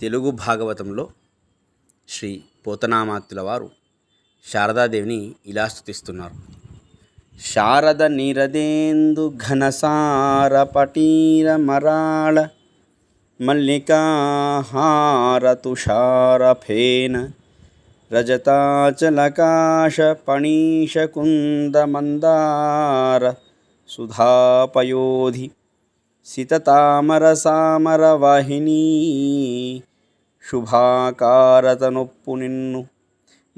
తెలుగు భాగవతంలో శ్రీ పోతనామాత్యుల వారు శారదాదేవిని ఇలా స్థుతిస్తున్నారు శారద నిరదేందు ఘనసార పటీర మరాళ మల్లికాహార తుషార ఫేన రజతాచలకాశ పణీష కుంద మందార సుధాపయోధి సితతామర సామర వాహిని శుభాకారతనొప్పు నిన్ను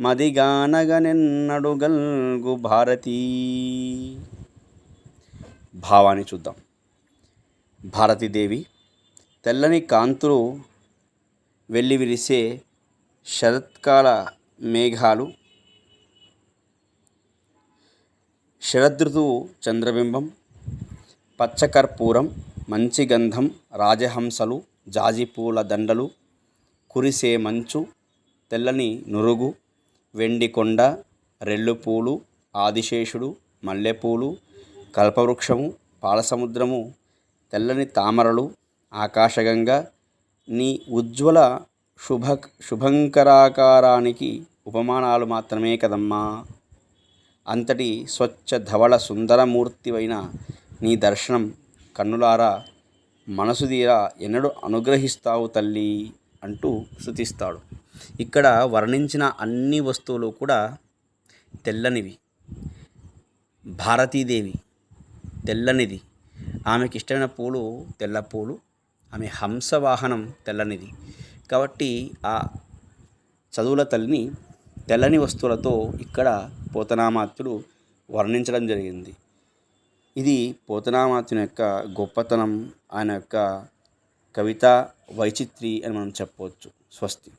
మదిగానగనెన్నడుగల్గు భారతీ. భావాన్ని చూద్దాం. భారతీదేవి తెల్లని కాంతులు వెళ్ళి విరిసే శరత్కాల మేఘాలు శరదృతువు చంద్రబింబం పచ్చకర్పూరం మంచి గంధం రాజహంసలు జాజిపూల దండలు కురిసే మంచు తెల్లని నురుగు వెండి కొండ రెల్లుపూలు ఆదిశేషుడు మల్లెపూలు కల్పవృక్షము పాలసముద్రము తెల్లని తామరలు ఆకాశగంగా నీ ఉజ్వల శుభ శుభంకరాకారానికి ఉపమానాలు మాత్రమే కదమ్మా. అంతటి స్వచ్ఛ ధవళ సుందరమూర్తివైన నీ దర్శనం కన్నులారా మనసుదీరా ఎన్నడూ అనుగ్రహిస్తావు తల్లి. అంటూ శృతిస్తాడు ఇక్కడ వర్ణించిన అన్ని వస్తువులు కూడా తెల్లనివి. భారతీదేవి తెల్లనిది. ఆమెకి ఇష్టమైన పూలు తెల్ల పూలు ఆమె హంసవాహనం తెల్లనిది. కాబట్టి ఆ చదువుల తల్లిని తెల్లని వస్తువులతో ఇక్కడ పోతనామాత్యుడు వర్ణించడం జరిగింది. ఇది పోతనామాత్యుని యొక్క గొప్పతనం ఆయన యొక్క కవిత వైచిత్రి అని మనం చెప్పవచ్చు. స్వస్తి.